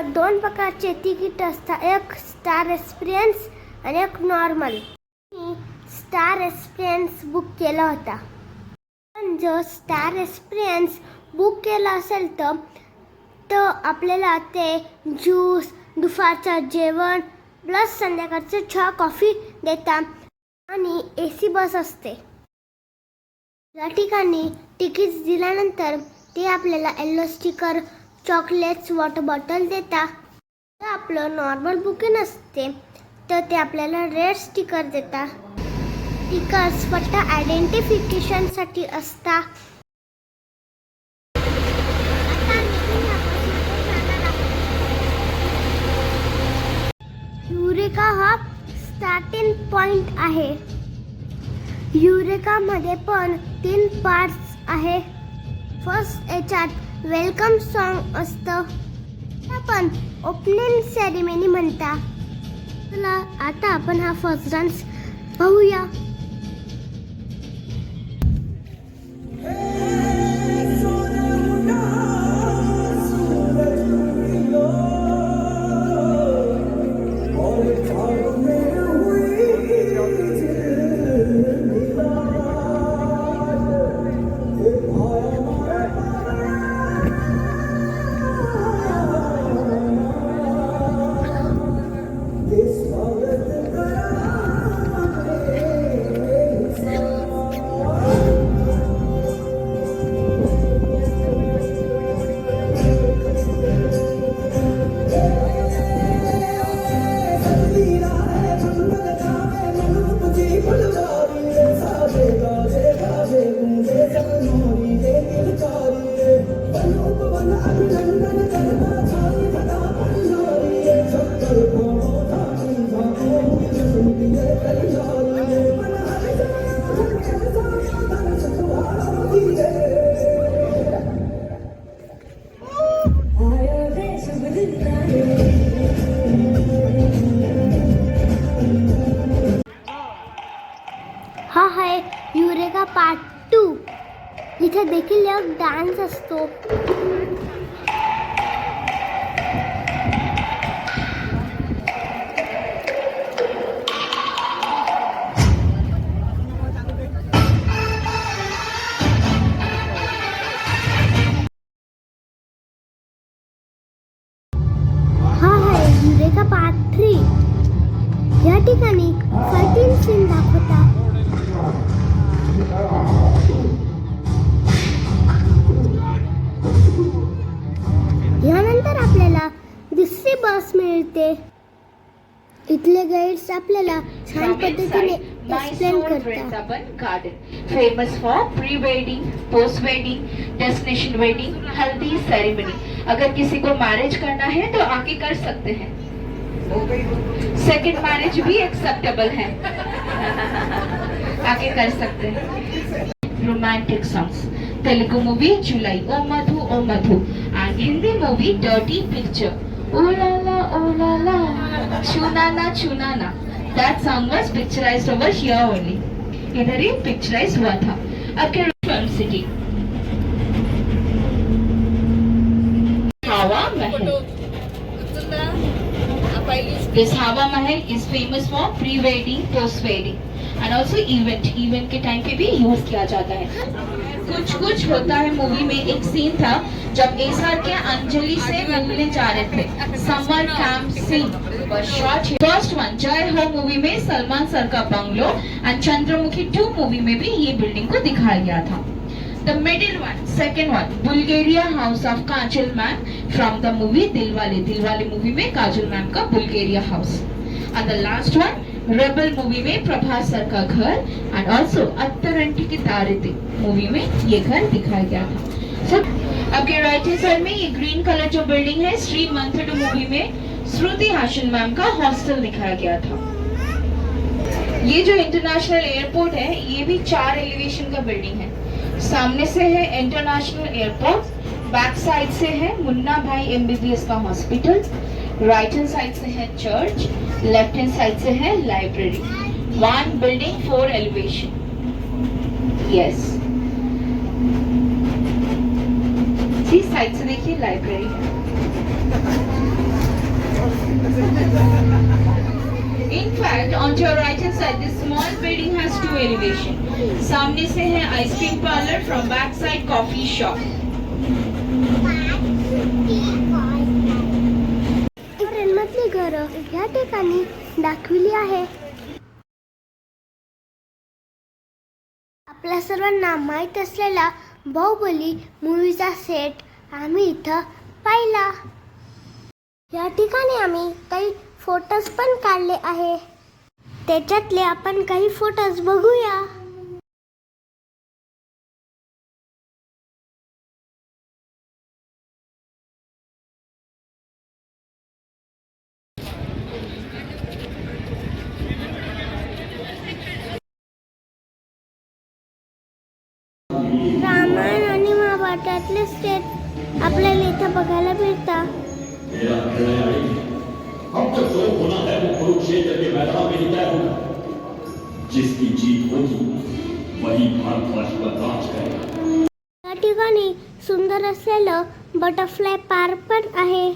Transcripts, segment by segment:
दोन प्रकारचे तिकीट असतात. एक स्टार एक्सपिरियन्स आणि एक नॉर्मल मी स्टार एक्सपिरियन्स बुक केला होता. पण जर स्टार एक्सपिरियन्स बुक केला असेल तर तर आपल्याला ते ज्यूस दुपारचं जेवण प्लस संध्याकाळचं चहा कॉफी देतात आणि ए सी बस असते. या ठिकाणी तिकीट्स दिल्यानंतर ते आपल्याला yellow sticker chocolates water bottle देतात तर आपलं नॉर्मल बुके नसते तर ते आपल्याला रेड स्टिकर देतात स्टिकर्स फक्त आयडेंटिफिकेशनसाठी असतात युरेका हा स्टार्टिंग पॉइंट आहे. युरेकामध्ये पण तीन पार्ट्स आहे. फर्स्ट याच्यात वेलकम सॉन्ग असतं. आपण ओपनिंग सेरेमनी म्हणता. चला आता आपण हा फर्स्ट डान्स पाहूया. इथे देखील एक डान्स असतो. मिळते इथले गाईड्स आपल्याला छान पद्धतीने एक्सप्लेन करतात. Vrindavan garden, famous for pre-wedding, post-wedding, destination wedding, haldi ceremony. अगर किसी को मैरिज करना है तो आके कर सकते हैं। सेकेंड मैरिज भी एक्सेप्टेबल है। आके कर सकते हैं। Romantic songs Telugu movie Julayi. Oh Madhu oh Madhu. And Hindi movie dirty picture Oh la la, oh la la, Chunana Chunana. That song was picturized over here only. Either in picturized Vatha, a Kerala city. Hawa Mahal. This Hawa Mahal is famous for pre-wedding, post-wedding. And also event event K time पे भी use KIA जाता है। कुछ कुछ होता है movie में। एक सीन था जब एस आर के अंजलि से मिलने जा रहे थे। Summer camp scene first one Jai Ho movie में सलमान सर का bungalow and Chandramukhi two movie में भी ये बिल्डिंग को दिखाया गया था। The middle one, second one, Bulgaria House of Kajal Ma'am from the movie Dilwale. Dilwale movie में काजल मैम का Bulgaria house and the last one Rebel movie में प्रभास सर का घर एंड ऑल्सो अत्तर अत्तरंटी की तारिते मूवी में ये घर दिखाया गया था। सर आपके राइट हैंड साइड में ये ग्रीन कलर जो बिल्डिंग है श्री मंथडू मूवी में श्रुति हाशन मैम का हॉस्टल दिखाया गया था। ये जो इंटरनेशनल एयरपोर्ट है, ये भी चार एलिवेशन का बिल्डिंग है। सामने से है इंटरनेशनल एयरपोर्ट बैक साइड से है मुन्ना भाई एमबीबीएस का हॉस्पिटल राइट हैंड साइड से है चर्च लेफ्ट हैंड साइड से है library. One building, four elevation Yes. जी साइड से देखिए library In fact, on your right hand side, this small building has two elevation. सामने से है ice cream parlor, from back side coffee shop. घरं या ठिकाणी दाखविली आहे. आपल्या सर्वांना माहीत असलेला बाहुबली मूवीचा सेट आम्ही इथं पाहिला. या ठिकाणी आम्ही काही फोटोज पण काढले आहे. त्याच्यातले आपण काही फोटोज बघूया. स्टेट आपल्याला इथं बघायला मिळतात जिसकी जीत होगी वही राज करेगा या ठिकाणी सुंदर असलेलं बटरफ्लाय पार्क पण आहे.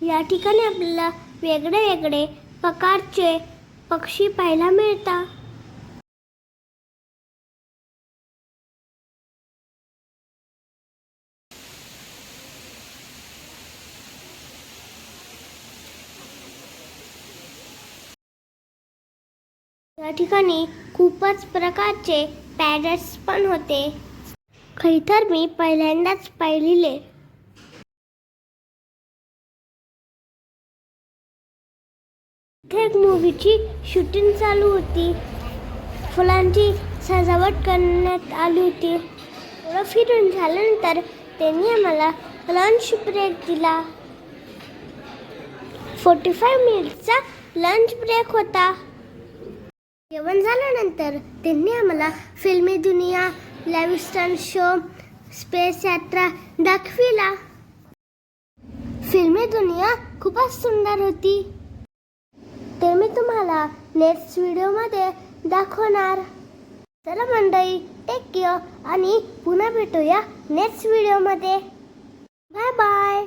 या ठिकाणी आपल्याला वेगळे वेगळे प्रकारचे पक्षी पाहायला मिळतात. या ठिकाणी खूपच प्रकारचे पॅरेट्स पण होते. खरी तर मी पहिल्यांदाच पाहिलेले. इथे एक मूवीची शूटिंग चालू होती. फुलांची सजावट करण्यात आली होती. थोडं फिरून झाल्यानंतर त्यांनी आम्हाला लंच ब्रेक दिला. फोर्टी फाईव्ह मिनिटचा लंच ब्रेक होता. जेवण झाल्यानंतर त्यांनी आम्हाला फिल्मी दुनिया लॅविस्टन शो स्पेस यात्रा दाखविला. फिल्मी दुनिया खूपच सुंदर होती. ते मी तुम्हाला नेक्स्ट व्हिडिओमध्ये दाखवणार. चला मंडळी टेक केअर आणि पुन्हा भेटूया नेक्स्ट व्हिडिओमध्ये बाय बाय